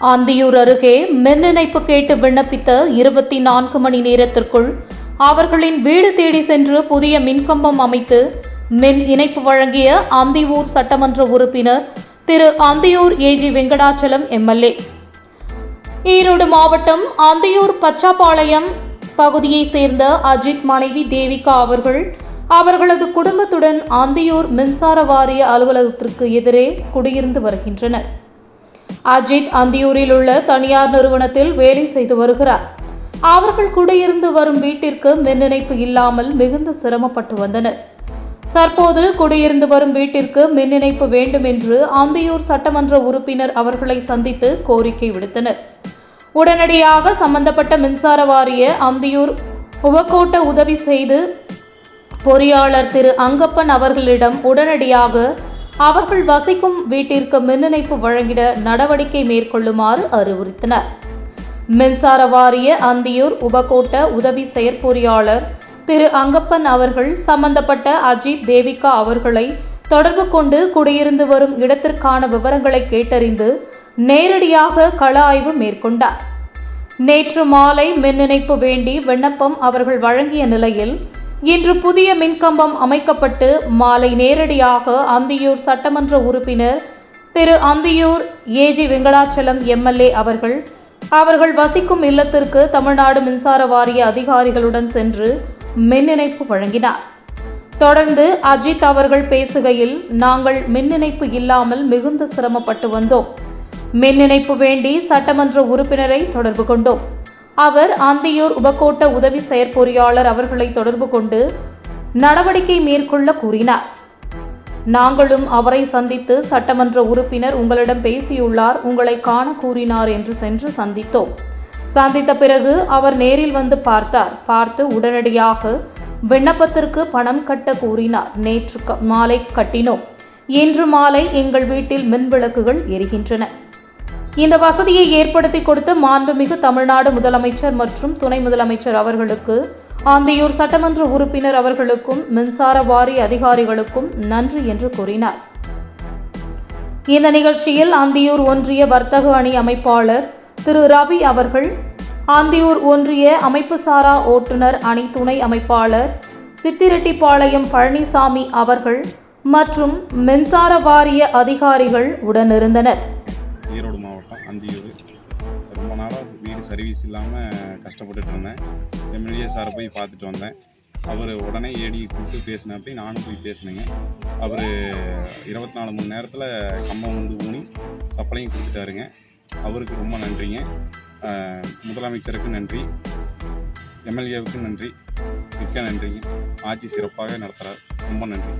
ஆந்தியூர் அருகே மின் இணைப்பு கேட்டு விண்ணப்பித்த இருபத்தி நான்கு மணி நேரத்திற்குள் அவர்களின் வீடு தேடி சென்று புதிய மின்கம்பம் அமைத்து மின் இணைப்பு வழங்கிய அந்தியூர் சட்டமன்ற உறுப்பினர் திரு அந்தியூர் ஏஜி வெங்கடாச்சலம் எம்எல்ஏ ஈரோடு மாவட்டம் அந்தியூர் பச்சாப்பாளையம் பகுதியைச் சேர்ந்த அஜித் மனைவி தேவிகா அவர்கள் அவர்களது குடும்பத்துடன் அந்தியூர் மின்சார வாரிய அலுவலகத்திற்கு எதிரே குடியிருந்து வருகின்றனர். அஜித் அந்தியூரில் உள்ள தனியார் நிறுவனத்தில் வேலை செய்து வருகிறார். அவர்கள் குடியிருந்து வரும் வீட்டிற்கு மின் இணைப்பு இல்லாமல் மிகுந்த சிரமப்பட்டு வந்தனர். தற்போது குடியிருந்து வரும் வீட்டிற்கு மின் இணைப்பு வேண்டும் என்று அந்தியூர் சட்டமன்ற உறுப்பினர் அவர்களை சந்தித்து கோரிக்கை விடுத்தனர். உடனடியாக சம்பந்தப்பட்ட மின்சார வாரிய அந்தியூர் உபக்கோட்ட உதவி செய்து பொறியாளர் திரு அங்கப்பன் அவர்களிடம் உடனடியாக அவர்கள் வசிக்கும் வீட்டிற்கு மின் இணைப்பு வழங்கிட நடவடிக்கை மேற்கொள்ளுமாறு அறிவுறுத்தினர். மின்சார வாரிய அந்தியூர் உபகோட்ட உதவி செயற்பொறியாளர் திரு அங்கப்பன் அவர்கள் சம்பந்தப்பட்ட அஜித் தேவிகா அவர்களை தொடர்பு கொண்டு குடியிருந்து வரும் இடத்திற்கான விவரங்களை கேட்டறிந்து நேரடியாக கள ஆய்வு மேற்கொண்டார். நேற்று மாலை மின் இணைப்பு வேண்டி விண்ணப்பம் அவர்கள் வழங்கிய நிலையில் இன்று புதிய மின்கம்பம் அமைக்கப்பட்டு மாலை நேரடியாக அந்தியூர் சட்டமன்ற உறுப்பினர் திரு அந்தியூர் ஏஜி வெங்கடாச்சலம் எம்எல்ஏ அவர்கள் அவர்கள் வசிக்கும் இல்லத்திற்கு தமிழ்நாடு மின்சார வாரிய அதிகாரிகளுடன் சென்று மின் இணைப்பு வழங்கினார். தொடர்ந்து அஜித் அவர்கள் பேசுகையில் நாங்கள் மின் இணைப்பு இல்லாமல் மிகுந்த சிரமப்பட்டு வந்தோம். மின் இணைப்பு வேண்டி சட்டமன்ற உறுப்பினரை தொடர்பு கொண்டோம். அவர் அந்தியூர் உபகோட்ட உதவி செயற்பொறியாளர் அவர்களை தொடர்பு கொண்டு நடவடிக்கை மேற்கொள்ள கூறினார். நாங்களும் அவரை சந்தித்து சட்டமன்ற உறுப்பினர் உங்களிடம் பேசியுள்ளார் உங்களை காண கூறினார் என்று சென்று சந்தித்தோம். சந்தித்த பிறகு அவர் நேரில் வந்து பார்த்தார். பார்த்து உடனடியாக விண்ணப்பத்திற்கு பணம் கட்ட கூறினார். நேற்று க- மாலை கட்டினோம். இன்று மாலை எங்கள் வீட்டில் மின் விளக்குகள் எரிகின்றன. இந்த வசதியை ஏற்படுத்தி கொடுத்த மாண்புமிகு தமிழ்நாடு முதலமைச்சர் மற்றும் துணை முதலமைச்சர் அவர்களுக்கு ஆந்தியூர் சட்டமன்ற உறுப்பினர் அவர்களுக்கும் மின்சார வாரிய அதிகாரிகளுக்கும் நன்றி என்று கூறினார். இந்த நிகழ்ச்சியில் ஆந்தியூர் ஒன்றிய வர்த்தக அணி அமைப்பாளர் திரு ரவி அவர்கள் ஆந்தியூர் ஒன்றிய அமைப்புசாரா ஓட்டுநர் அணி துணை அமைப்பாளர் சித்திரெட்டிப்பாளையம் பழனிசாமி அவர்கள் மற்றும் மின்சார வாரிய அதிகாரிகள் உடனிருந்தனர். ஈரோடு மாவட்டம் அந்தியூர். ரொம்ப நாளாக வீடு சர்வீஸ் இல்லாமல் கஷ்டப்பட்டுட்டு இருந்தேன். எம்எல்ஏ சாரை போய் பார்த்துட்டு வந்தேன். அவர் உடனே ஏடி கூப்பிட்டு பேசினப்படி நானும் போய் பேசினேங்க. அவர் இருபத்தி நாலு மணி நேரத்தில் கம்பம் வந்து ஊனி சப்ளையும் கொடுத்துட்டாருங்க. அவருக்கு ரொம்ப நன்றிங்க. முதலமைச்சருக்கு நன்றி. எம்எல்ஏவுக்கு நன்றி. மிக்க நன்றிங்க. ஆட்சி சிறப்பாக நடத்துகிறார் ரொம்ப நன்றி.